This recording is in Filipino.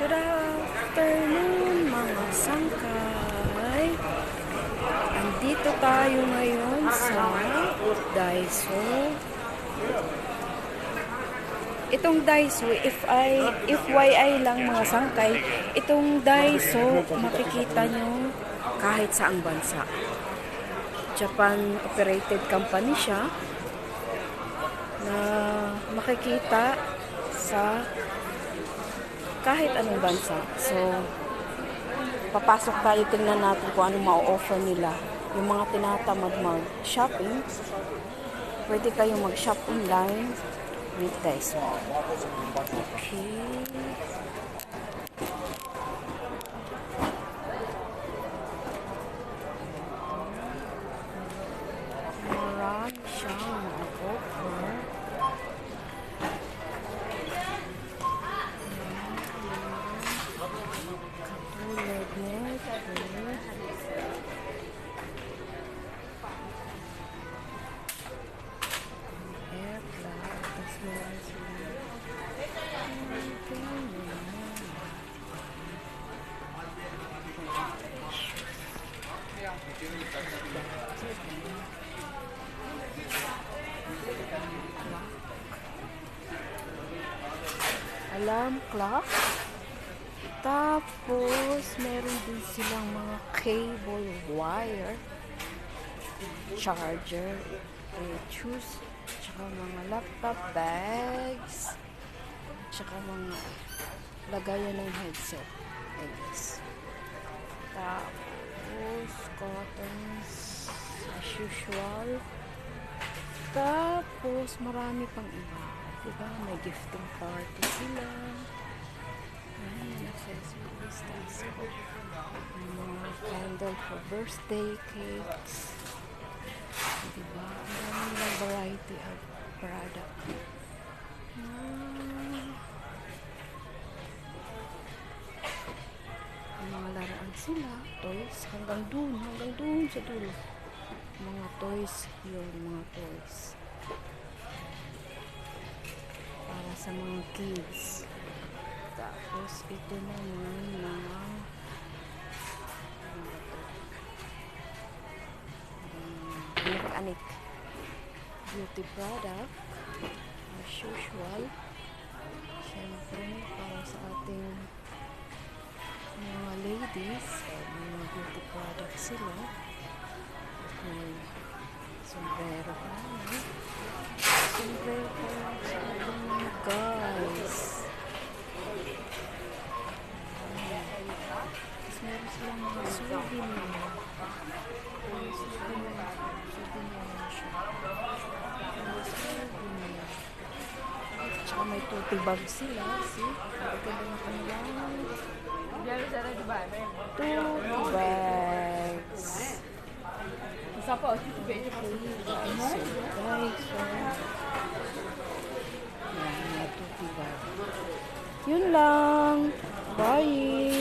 Good afternoon mga sangkay. Andito tayo ngayon sa Daiso. Itong Daiso, if I, if YI lang mga sangkay, itong Daiso, makikita nyo kahit saang bansa. Japan operated company siya na makikita sa kahit anong bansa. So, papasok tayo, tingnan natin kung ano ma-offer nila. Yung mga tinatamad mag-shopping, pwede kayong mag-shop online with Daiso. Okay. Marami siyang Alarm clock. Tapos, meron din silang mga cable wire, charger, eh, choose, tsaka mga laptop bags, tsaka mga lagayan ng headset. Ayos. Tapos, cottons, as usual. Tapos, marami pang iba. Diba? May gifting party sila. Ayan, accessories. Tapos, mga candle for birthday cakes. Diba? Ang dami variety of product. Ah. Sila. Toys. Hanggang dun. Hanggang dun sa dulo. Mga toys. Yun, mga toys. Para sa mga kids. Tapos, ito naman mga ano to? Anik-anik beauty product as usual syempre para sa ating ladies eh, may mga beauty product sila. May sombrero pa sombrero pa ating mga guys. Tapos meron silang mga souvenir. Mga souvenir souvenir tsaka may tote bag sila see? Ang ganda ng kanilang tote bags Isa pa, guys so guys yan mga tote bag yun lang. Bye